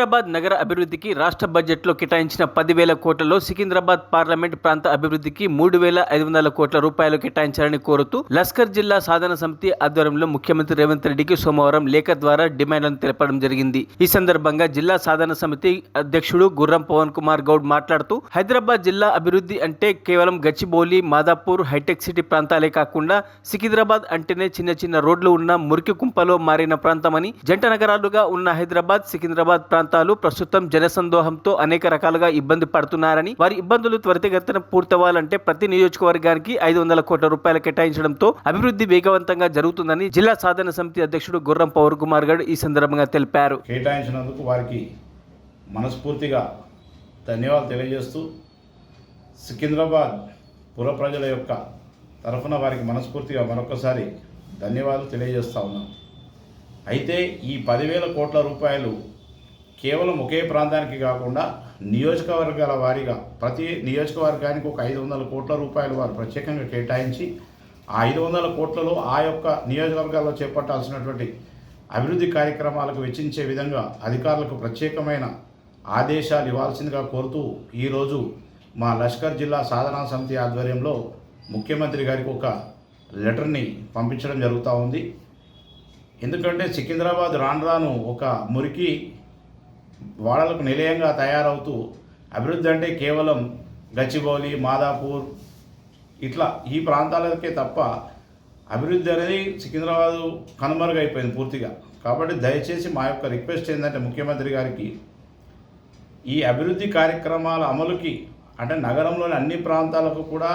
సికింద్రాబాద్ నగర అభివృద్ధికి రాష్ట్ర బడ్జెట్లో కేటాయించిన పదివేల కోట్లలో సికింద్రాబాద్ పార్లమెంట్ ప్రాంత అభివృద్ధికి మూడు వేల ఐదు వందల కోట్ల రూపాయలు కేటాయించాలని కోరుతూ లస్కర్ జిల్లా సాధన సమితి ఆధ్వర్యంలో ముఖ్యమంత్రి రేవంత్ రెడ్డికి సోమవారం లేఖ ద్వారా డిమాండ్లను తెలపడం జరిగింది. ఈ సందర్భంగా జిల్లా సాధన సమితి అధ్యక్షుడు గుర్రం పవన్ కుమార్ గౌడ్ మాట్లాడుతూ హైదరాబాద్ జిల్లా అభివృద్ధి అంటే కేవలం గచ్చిబౌలి మాదాపూర్ హైటెక్ సిటీ ప్రాంతాలే కాకుండా సికింద్రాబాద్ అంటేనే చిన్న చిన్న రోడ్లు ఉన్న మురికి కుంపలో మారిన ప్రాంతమని జంట నగరాలుగా ఉన్న హైదరాబాద్ సికింద్రాబాద్ ప్రాంతాలు ప్రస్తుతం జనసందోహంతో అనేక రకాలుగా ఇబ్బంది పడుతున్నారని వారి ఇబ్బందులు త్వరితగతిన పూర్తవ్వాలంటే ప్రతి నియోజకవర్గానికి ఐదు వందల కోట్ల రూపాయలు కేటాయించడంతో అభివృద్ధి వేగవంతంగా జరుగుతుందని జిల్లా సాధన సమితి అధ్యక్షుడు గుర్రం పవన్ కుమార్ గారు ఈ సందర్భంగా తెలిపారు. కేటాయించినందుకు వారికి మనస్ఫూర్తిగా ధన్యవాదాలు తెలియజేస్తూ సికింద్రాబాద్ పుర ప్రజల యొక్క తరఫున వారికి మనస్ఫూర్తిగా మరొకసారి ధన్యవాదాలు తెలియజేస్తా ఉన్నాం. అయితే ఈ పదివేల కోట్ల రూపాయలు కేవలం ఒకే ప్రాంతానికి కాకుండా నియోజకవర్గాల వారీగా ప్రతి నియోజకవర్గానికి ఒక ఐదు వందల కోట్ల రూపాయలు వారు ప్రత్యేకంగా కేటాయించి ఆ ఐదు వందల కోట్లలో ఆ యొక్క నియోజకవర్గాల్లో చేపట్టాల్సినటువంటి అభివృద్ధి కార్యక్రమాలకు వెచ్చించే విధంగా అధికారులకు ప్రత్యేకమైన ఆదేశాలు ఇవ్వాల్సిందిగా కోరుతూ ఈరోజు మా లష్కర్ జిల్లా సాధనా సమితి ఆధ్వర్యంలో ముఖ్యమంత్రి గారికి ఒక లెటర్ని పంపించడం జరుగుతూ ఉంది. ఎందుకంటే సికింద్రాబాద్ రాను రాను ఒక మురికి వాడలకు నిలయంగా తయారవుతూ అభివృద్ధి అంటే కేవలం గచ్చిబౌలి మాదాపూర్ ఇట్లా ఈ ప్రాంతాలకే తప్ప అభివృద్ధి అనేది సికింద్రాబాదు కనుమరుగైపోయింది పూర్తిగా. కాబట్టి దయచేసి మా యొక్క రిక్వెస్ట్ ఏంటంటే ముఖ్యమంత్రి గారికి ఈ అభివృద్ధి కార్యక్రమాల అమలుకి అంటే నగరంలోని అన్ని ప్రాంతాలకు కూడా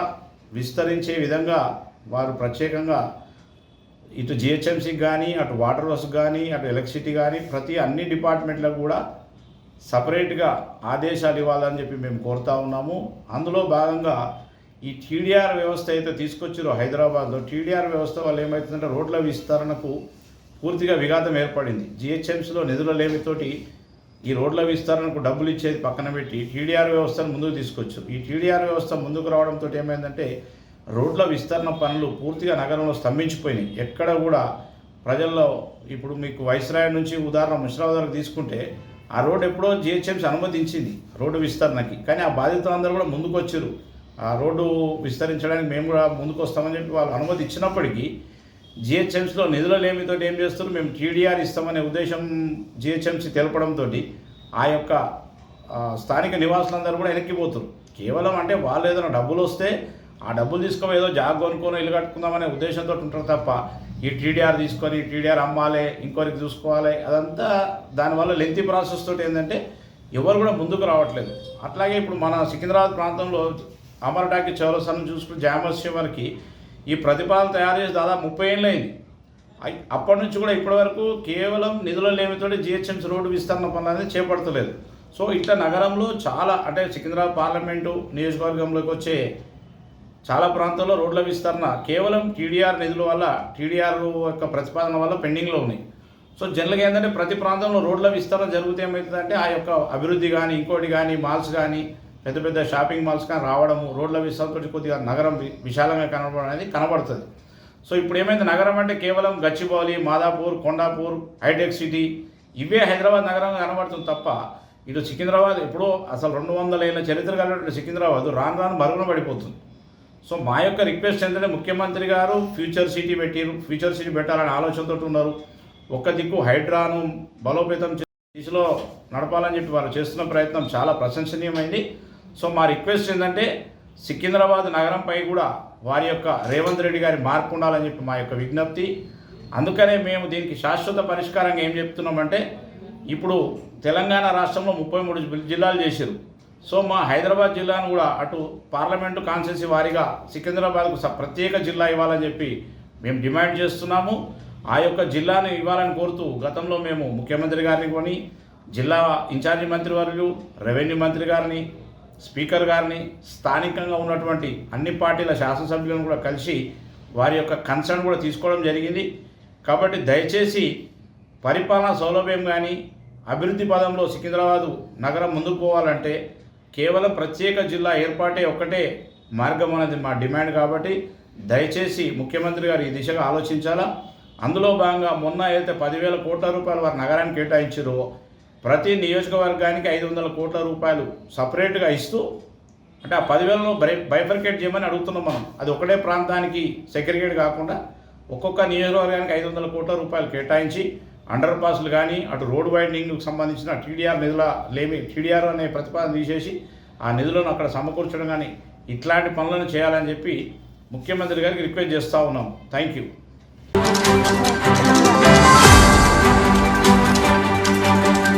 విస్తరించే విధంగా వారు ప్రత్యేకంగా ఇటు జిహెచ్ఎంసీకి కానీ అటు వాటర్ వర్క్స్ కానీ అటు ఎలక్ట్రిసిటీ కానీ ప్రతి అన్ని డిపార్ట్మెంట్లకు కూడా సపరేట్గా ఆదేశాలు ఇవ్వాలని చెప్పి మేము కోరుతా ఉన్నాము. అందులో భాగంగా ఈ టీడీఆర్ వ్యవస్థ అయితే తీసుకొచ్చారో హైదరాబాద్లో టీడీఆర్ వ్యవస్థ వల్ల ఏమవుతుందంటే రోడ్ల విస్తరణకు పూర్తిగా విఘాతం ఏర్పడింది. జిహెచ్ఎంసీలో నిధుల లేమితోటి ఈ రోడ్ల విస్తరణకు డబ్బులు ఇచ్చేది పక్కన పెట్టి టీడీఆర్ వ్యవస్థను ముందుకు తీసుకొచ్చారు. ఈ టీడీఆర్ వ్యవస్థ ముందుకు రావడంతో ఏమైందంటే రోడ్ల విస్తరణ పనులు పూర్తిగా నగరంలో స్తంభించిపోయినాయి. ఎక్కడ కూడా ప్రజల్లో ఇప్పుడు మీకు వైస్రాయ్ నుంచి ఉదాహరణ ముషిరాబాద్ తీసుకుంటే ఆ రోడ్డు ఎప్పుడో జిహెచ్ఎంసీ అనుమతించింది రోడ్డు విస్తరణకి. కానీ ఆ బాధితులందరూ కూడా ముందుకు వచ్చారు ఆ రోడ్డు విస్తరించడానికి మేము కూడా ముందుకు వస్తామని చెప్పి వాళ్ళు అనుమతి ఇచ్చినప్పటికీ జిహెచ్ఎంసీలో నిధుల లేమితో ఏం చేస్తారు? మేము టీడీఆర్ ఇస్తామనే ఉద్దేశం జిహెచ్ఎంసీ తెలపడంతో ఆ యొక్క స్థానిక నివాసులందరూ కూడా వెనక్కిపోతారు. కేవలం అంటే వాళ్ళు ఏదైనా డబ్బులు వస్తే ఆ డబ్బులు తీసుకొని ఏదో జాగ్ కొనుక్కొని ఇల్లు కట్టుకుందామనే ఉద్దేశంతో ఉంటారు తప్ప ఈ టీడీఆర్ తీసుకొని టీడీఆర్ అమ్మాలి ఇంకోరికి చూసుకోవాలి అదంతా దానివల్ల లెంతి ప్రాసెస్ తోటి ఏంటంటే ఎవరు కూడా ముందుకు రావట్లేదు. అట్లాగే ఇప్పుడు మన సికింద్రాబాద్ ప్రాంతంలో అమరటాకి చౌరసాన్ని చూసుకుని జామస్య చివరికి ఈ ప్రతిపాదన తయారు చేసి దాదాపు ముప్పై ఏళ్ళు అయింది అప్పటి నుంచి కూడా ఇప్పటి వరకు కేవలం నిధుల లేమితోటి జిహెచ్ఎంసీ రోడ్డు విస్తరణ పనులు అనేది చేపడతలేదు సో ఇట్లా నగరంలో చాలా అంటే సికింద్రాబాద్ పార్లమెంటు నియోజకవర్గంలోకి వచ్చే చాలా ప్రాంతాల్లో రోడ్ల విస్తరణ కేవలం టీడీఆర్ నిధుల వల్ల టీడీఆర్ యొక్క ప్రతిపాదన వల్ల పెండింగ్లో ఉన్నాయి. సో జనరల్గా ఏంటంటే ప్రతి ప్రాంతంలో రోడ్ల విస్తరణ జరిగితే ఏమవుతుందంటే ఆ యొక్క అభివృద్ధి కానీ ఇంకోటి కానీ మాల్స్ కానీ పెద్ద పెద్ద షాపింగ్ మాల్స్ కానీ రావడము రోడ్ల విస్తరణతో కొద్దిగా నగరం విశాలంగా కనబడడం అనేది కనబడుతుంది. సో ఇప్పుడు ఏమైంది? నగరం అంటే కేవలం గచ్చిబౌలి మాదాపూర్ కొండాపూర్ హైటెక్ సిటీ ఇవే హైదరాబాద్ నగరంగా కనబడుతుంది తప్ప ఇటు సికింద్రాబాద్ ఎప్పుడో అసలు రెండు వందల ఏళ్ళ చరిత్ర కలిగినటువంటి సికింద్రాబాద్ రాను రాను మరుగున పడిపోతుంది. సో మా యొక్క రిక్వెస్ట్ ఏంటంటే ముఖ్యమంత్రి గారు ఫ్యూచర్ సిటీ పెట్టారు ఫ్యూచర్ సిటీ పెట్టాలనే ఆలోచనతో ఉన్నారు. ఒక్క దిక్కు హైడ్రాను బలోపేతం దిశలో నడపాలని చెప్పి వారు చేస్తున్న ప్రయత్నం చాలా ప్రశంసనీయమైంది. సో మా రిక్వెస్ట్ ఏంటంటే సికింద్రాబాద్ నగరంపై కూడా వారి యొక్క రేవంత్ రెడ్డి గారి మార్పు ఉండాలని చెప్పి మా యొక్క విజ్ఞప్తి. అందుకనే మేము దీనికి శాశ్వత పరిష్కారంగా ఏం చెప్తున్నామంటే ఇప్పుడు తెలంగాణ రాష్ట్రంలో ముప్పై మూడు జిల్లాలు చేశారు సో మా హైదరాబాద్ జిల్లాను కూడా అటు పార్లమెంటు కాన్సెన్సీ వారీగా సికింద్రాబాద్కు స- ప్రత్యేక జిల్లా ఇవ్వాలని చెప్పి మేము డిమాండ్ చేస్తున్నాము. ఆ యొక్క జిల్లాను ఇవ్వాలని కోరుతూ గతంలో మేము ముఖ్యమంత్రి గారిని కొని జిల్లా ఇన్ఛార్జి మంత్రి వర్యులు రెవెన్యూ మంత్రి గారిని స్పీకర్ గారిని స్థానికంగా ఉన్నటువంటి అన్ని పార్టీల శాసనసభ్యులను కూడా కలిసి వారి యొక్క కన్సర్న్ కూడా తీసుకోవడం జరిగింది. కాబట్టి దయచేసి పరిపాలన సౌలభ్యం కానీ అభివృద్ధి పదంలో సికింద్రాబాదు నగరం ముందుకు పోవాలంటే కేవలం ప్రత్యేక జిల్లా ఏర్పాటే ఒక్కటే మార్గం అనేది మా డిమాండ్ కాబట్టి దయచేసి ముఖ్యమంత్రి గారు ఈ దిశగా ఆలోచించాలా? అందులో భాగంగా మొన్న ఏదైతే పదివేల కోట్ల రూపాయలు వారి నగరానికి కేటాయించారో ప్రతి నియోజకవర్గానికి ఐదు వందల కోట్ల రూపాయలు సపరేట్గా ఇస్తూ అంటే ఆ పదివేలను బై బైఫర్కేట్ చేయమని అడుగుతున్నాం మనం. అది ఒకటే ప్రాంతానికి సెక్రిగేట్ కాకుండా ఒక్కొక్క నియోజకవర్గానికి ఐదు వందల కోట్ల రూపాయలు కేటాయించి అండర్ పాస్లు కానీ అటు రోడ్ వైండింగ్కి సంబంధించిన టీడీఆర్ నిధుల లేమి టీడీఆర్ అనే ప్రతిపాదన తీసేసి ఆ నిధులను అక్కడ సమకూర్చడం కానీ ఇట్లాంటి పనులను చేయాలని చెప్పి ముఖ్యమంత్రి గారికి రిక్వెస్ట్ చేస్తూ ఉన్నాం థ్యాంక్ యూ